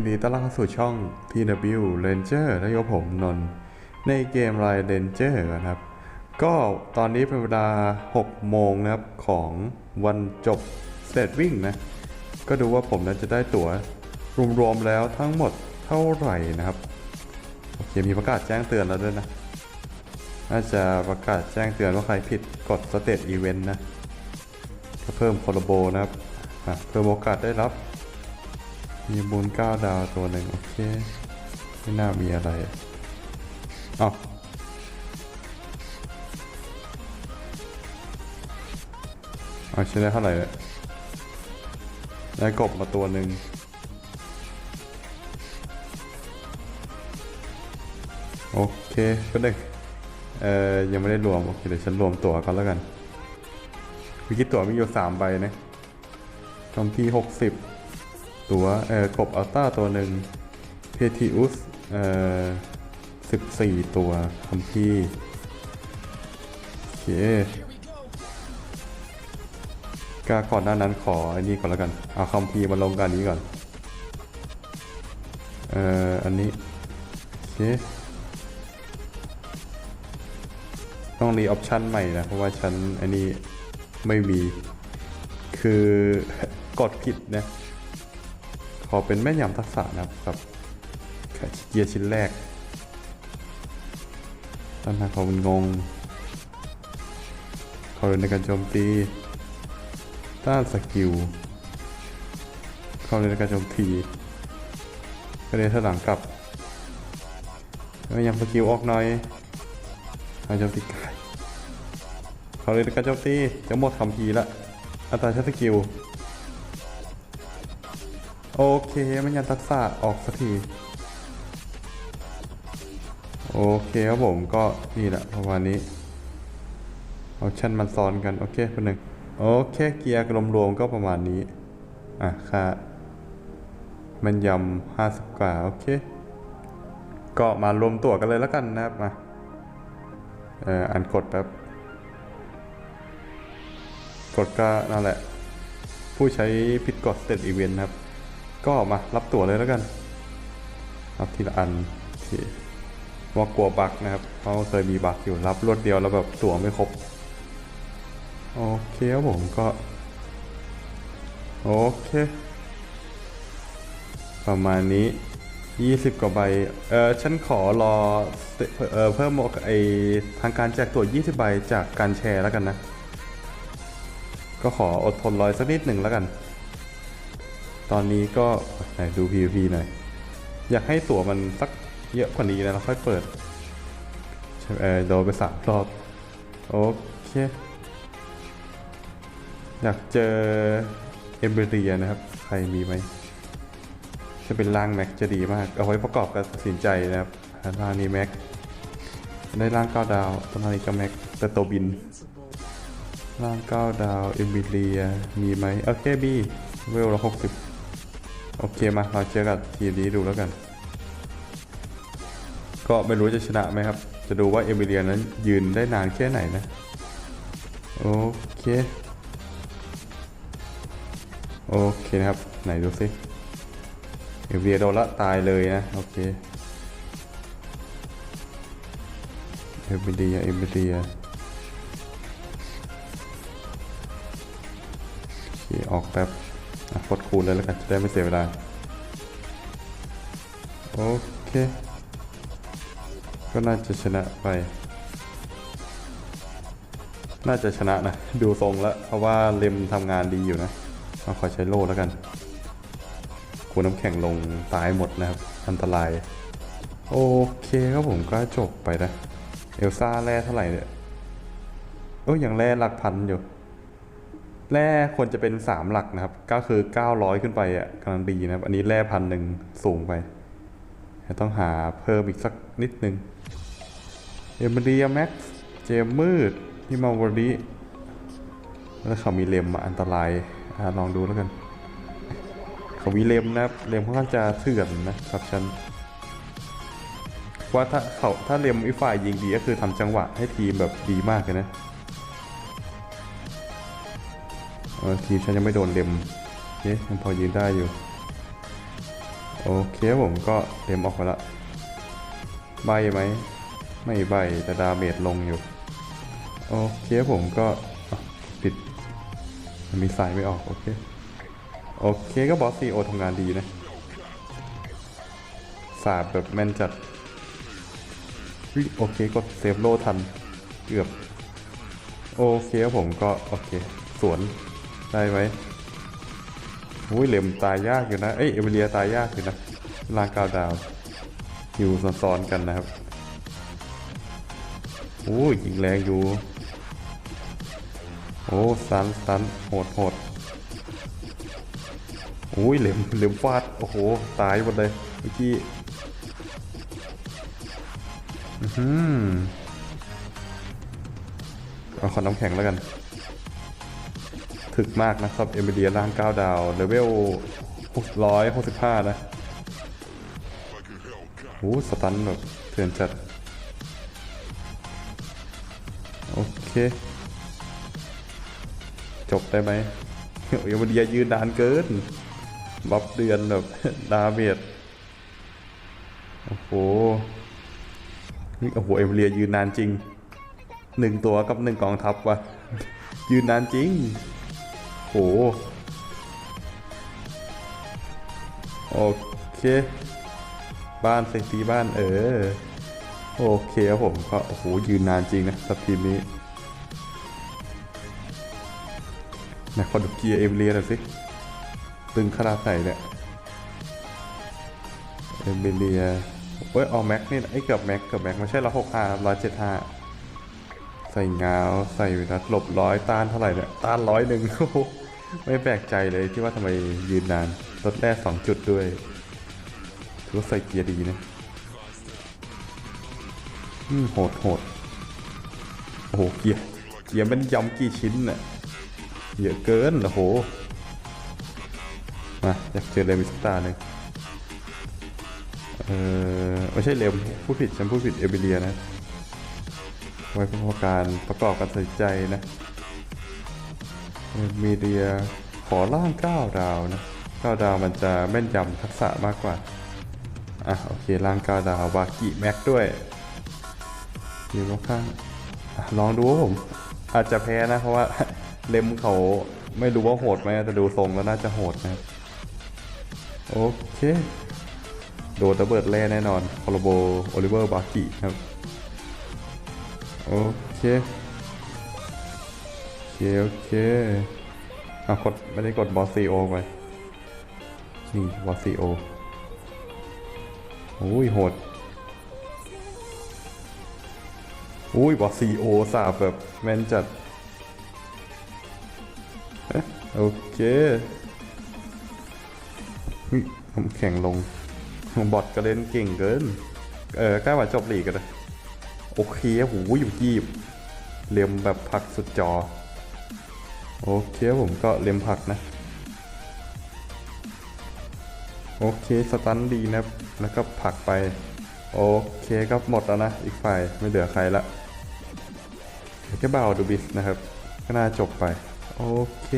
ยินดีต้อนรับเข้าสู่ช่อง TW Ranger และโยผมนนท์ในเกม r i Ranger นะครับ ก็ตอนนี้เป็นเวลา 6 โมงนะครับ ของวันจบสเตทวิ่งนะ ก็ดูว่าผมนั้นจะได้ตั๋วรวมๆแล้วทั้งหมดเท่าไหร่นะครับ โอเค มีประกาศแจ้งเตือนแล้วด้วยนะ น่าจะประกาศแจ้งเตือนว่าใครผิดกดสเตทอีเวนต์นะเพิ่มโคโลโบนะครับเพิ่มโอกาสได้รับ มีมูล9ดาวตัวหนึ่งโอเค ไม่น่ามีอะไรอ้าวเอาใช้ได้เท่าไหร่เนี่ยได้กบมาตัวหนึ่งโอเคก็ได้เอ่อยังไม่ได้รวม โอเค เดี๋ยวฉันรวมตัวก่อนแล้วกันวิกิตัวมีอยู่สามใบนะคอมพีหกสิบ ตัวเอ่อกบอัลต้าตัวหนึ่งเพทิอุสเอ่อสิบสี่ตัวคัมพีโอเคก็ก่อนหน้านั้นขอไอ้นี่ก่อนแล้วกัน เอาคัมพีมาลงกันนี้ก่อน เอ่อ อันนี้โอเคต้องรีออปชันใหม่นะ เพราะว่าฉันไอ้นี่ไม่มี คือกดผิดนะ ขอเป็นแม่ยำทักษะนะครับกับเกียร์ชิ้นแรกตอนนั้นเขาเป็นงงเขาเลยในการโจมตี ต้านสกิลเขาเลยในการโจมตีก็เลยถอยหลังกลับแม่ยำสกิลออกหน่อยการโจมตีไกลเขาเลยในการโจมตีจะหมดคำพีละอัตราใช้สกิล โอเคมันยันทักษะออกสักที โอเคครับผมก็นี่แหละประมาณนี้ออปชั่นมันซ้อนกัน โอเคคนหนึ่งโอเคเกียร์รวมๆก็ประมาณนี้ อะค่ามันยำห้าสิบกว่า โอเค ก็มารวมตัวกันเลยแล้วกันนะครับมาเอ่ออันกดแป๊บกดก็นั่นแหละ ผู้ใช้ผิดกฎสเตตอีเวนต์นะครับ ก็มารับตั๋วเลยแล้วกัน รับทีละอันโอเคว่ากลัวบักนะครับ เพราะเคยมีบักอยู่รับรวดเดียวแล้วแบบตั๋วไม่ครบ โอเคครับผมก็ โอเค ประมาณนี้ 20 กว่าใบ เออฉันขอรอเออเพิ่มไอทางการแจกตั๋ว20 ใบจากการแชร์แล้วกันนะ ก็ขออดทนรอยสักนิดหนึ่งแล้วกัน ตอนนี้ก็ไหนดู PVP หน่อย อยากให้ตั๋วมันสักเยอะกว่านี้นะแล้วค่อยเปิดเออโดนไปสามรอบ โอเค อยากเจอเอมเบรียนะครับ ใครมีไหมจะเป็นร่างแม็กจะดีมาก เอาไว้ประกอบการตัดสินใจนะครับร่างนี้แม็กได้ร่างเก้าดาวตอนนี้ก็แม็กแต่ตัวบิน ร่างเก้าดาวเอมิเลียมีไหมโอเคบีเวลละหกสิบ โอเคมาเราเจอกับทีมนี้ดูแล้วกัน ก็ไม่รู้จะชนะไหมครับ จะดูว่าเอมิเลียนั้นยืนได้นานแค่ไหนนะ โอเค โอเคนะครับ ไหนดูสิเอมิเลียโดนละตายเลยนะ โอเค เอมิเลีย เอมิเลียออกแป๊บ กดคูณเลยแล้วกันจะได้ไม่เสียเวลา โอเค ก็น่าจะชนะไป น่าจะชนะนะ ดูทรงแล้ว เพราะว่าเลมทำงานดีอยู่นะเอาขอใช้โล่แล้วกันคูน้ำแข็งลงตายหมดนะครับ อันตราย โอเคครับผมก็จบไปนะ เอลซ่าแร่เท่าไหร่เนี่ยเอ้ยยังแร่หลักพันอยู่ แร่ควรจะเป็น 3 หลักนะครับ ก็คือ 900 ขึ้นไปอะกำลังดีนะครับ อันนี้แร่พันหนึ่งสูงไป ต้องหาเพิ่มอีกสักนิดนึงเอมเรียแม็กซ์เจมมืดฮิมาวาริแล้วเขามีเลมมาอันตรายอลองดูแล้วกัน เขามีเลมนะครับเลมค่อนข้างจะเถื่อนนะครับฉันว่าถ้าเขาถ้าเลมอีฝ่ายยิงดีก็คือทำจังหวะให้ทีมแบบดีมากเลยนะ เออทีมฉันยังไม่โดนเล็มโอเคยังพอยืนได้อยู่ โอเคผมก็เต็มออกมาละ ใบไหม ไม่ใบแต่ดาเมจลงอยู่ โอเคผมก็ปิดมันมีสายไม่ออกโอเค โอเคก็บอสซีโอทำงานดีนะ สาบแบบแม่นจัดโอเคกดเซฟโลทัน เกือบ โอเคผมก็ โอเค สวน ได้ไหมอุ้ยเหลยมตายยากอยู่นะ เอ้ยเอเวเลียตายยากอยู่นะลางกาวดาวอยู่ซ้อนๆกันนะครับโอ้ยยิงแรงอยู่ โอ้สันสันโหดโหดโอ้ยเหลยมเหลยมฟาด โอ้โห ตายหมดเลยเมื่อกี้อื้อหือเอาขอน้ำแข็งแล้วกัน ถึกมากนะครับเอเมเดียร่าง9ดาวเลเวล665 นะโอ้สตันแบบเถื่อนจัด โอเค จบได้ไหมเอเมเดียยืนนานเกิน บัฟเดือนแบบ ดาเมจโอ้โหโอ้โหเอเมเดียยืนนานจริงหนึ่งตัวกับหนึ่งกองทัพวะยืนนานจริง โห โอเค บ้านเซตีบ้านเออ โอเคครับผมก็โอ้โหยืนนานจริงนะสับทีมนี้นะขอดูเกียร์เอเมเลียหน่อยสิ ตึงขนาดไหนเนี่ย เอเมเลียเอ้ยเอาแม็กนี่ไอ้ยเกือบแม็กเกือบแม็กไม่ใช่ร้อยหกห้าร้อยเจ็ดห้าใส่เงาใส่นัดหลบร้อยต้านเท่าไหร่เนี่ยต้านร้อยหนึ่งโอ้โห ไม่แปลกใจเลยที่ว่าทำไมยืนนานลดแร่สองจุดด้วยถือว่าใส่เกียร์ดีนะอืมโหดโหดโอ้โหเกียร์เกียร์มันยำกี่ชิ้นน่ะเยอะเกินโอ้โหมาอยากเจอเลมิสตาร์หนึ่งเออไม่ใช่เลมพูดผิดฉันพูดผิดเอเบเลียนะไว้พ่อการประกอบการตัดสินใจนะ มีเดียขอล่าง 9 ดาวนะ9ดาวมันจะแม่นยำทักษะมากกว่า อะโอเคล่าง 9 ดาววากิแม็กด้วยอยืนข้างๆลองดูครับผม อาจจะแพ้นะ เพราะว่าเล็มเขาไม่รู้ว่าโหดไหมแต่ดูทรงแล้วน่าจะโหดนะโอเคโดนระเบิดแร่แน่นอนคอร์โบโอลิเวอร์บากิครับ โอเค โอเคอเอะกดไม่ได้กดบอสซีโอไปนี่บอสซีโออุ้ยโหดอุ้ยบอสซีโอสาบแบบแม่นจัดเอ๊ะโอเคผมแข่งลงบอทก็เล่นเก่งเกิน เออใกล้ว่าจบหลีกกันเลยโอเคหอยู่กีบเลียมแบบผักสุดจอ โอเคผมก็เลียมผักนะ โอเคสตันดีนะแล้วก็ผักไป โอเคก็หมดแล้วนะ อีกฝ่ายไม่เหลือใครละแค่เบาดูบิสนะครับ ก็น่าจบไป โอเค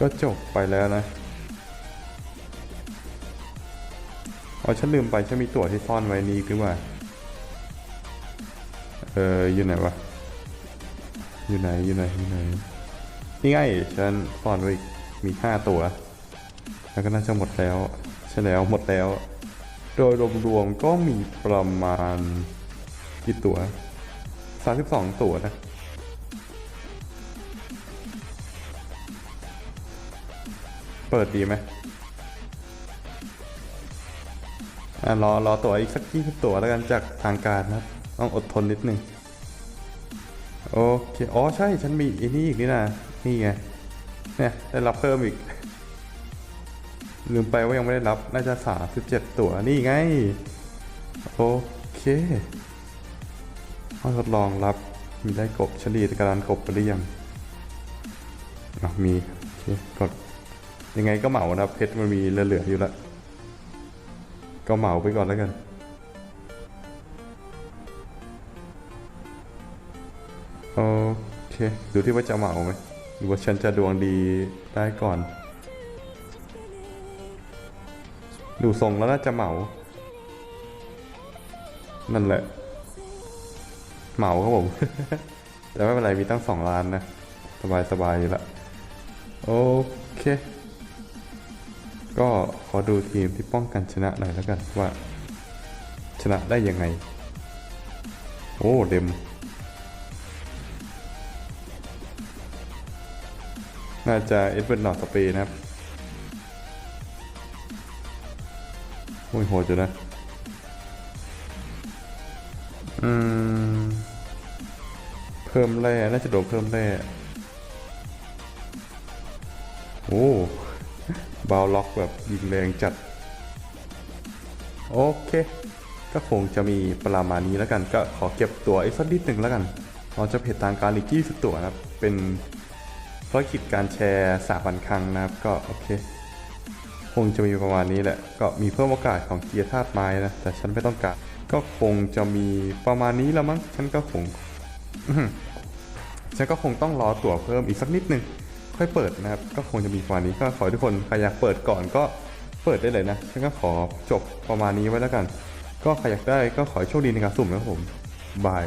ก็จบไปแล้วนะอ๋อฉันลืมไปฉันมีตั๋วที่ซ่อนไว้นี่คือว่าเอออยู่ไหนวะอยู่ไหนอยู่ไหนอยู่ไหน นี่ไงฉันซ่อนไว้มีห้าตัว แล้วก็น่าจะหมดแล้ว ใช่แล้วหมดแล้ว โดยรวมๆก็มีประมาณกี่ตัว32ตัวนะเปิดดีไหมอะรอรอตัวอีกสักยี่สิบตัวแล้วกันจากทางการนะต้องอดทนนิดนึง โอเค อ๋อ ใช่ ฉันมีอ้นี่อีกนี่นะ นี่ไง เนี่ย ได้รับเพิ่มอีก ลืมไปว่ายังไม่ได้รับ น่าจะสามสิบเจ็ดตัว นี่ไง โอเคเอาทดลองรับ มีได้กบเฉลี่ยการกบไปหรือยังอะมีโอเคกดยังไงก็เหมานะเพชรมันมีเหลือๆอยู่ล้วก็เหมาไปก่อนแล้วกันโอเค ดูที่ว่าจะเหมาไหม หรือว่าฉันจะดวงดีได้ก่อน ดูทรงแล้วน่าจะเหมา นั่นแหละ เหมาครับผม แต่ไม่เป็นไรมีตั้งสองล้านนะ สบายสบายละโอเค ก็ขอดูทีมที่ป้องกันชนะหน่อยแล้วกันว่า ชนะได้ยังไง โอ้ เดม น่าจะเอ็ดเวิร์ดนอสเปย์นะครับโอ้ยโหดอยู่นะ อืม เพิ่มแร่ น่าจะโดนเพิ่มแร่ โอ้บาวล็อกแบบยิงแรงจัด โอเค ก็คงจะมีประมาณนี้แล้วกัน ก็ขอเก็บตัวอีกสักนิดหนึ่งแล้วกันเราจะเพจทางการอีก20 ตัวนะครับ เป็น ภารกิจการแชร์สาพันครั้งนะครับก็โอเค คงจะมีประมาณนี้แหละ ก็มีเพิ่มโอกาสของเกียร์ธาตุไม้นะ แต่ฉันไม่ต้องการ ก็คงจะมีประมาณนี้แล้วมั้ง ฉันก็คง ฉันก็คงต้องรอตั๋วเพิ่มอีกสักนิดนึง ค่อยเปิดนะครับ ก็คงจะมีประมาณนี้ก็ขอทุกคนใครอยากเปิดก่อนก็เปิดได้เลยนะ ฉันก็ขอจบประมาณนี้ไว้แล้วกัน ก็ใครอยากได้ก็ขอโชคดีในการสุ่มนะผมบาย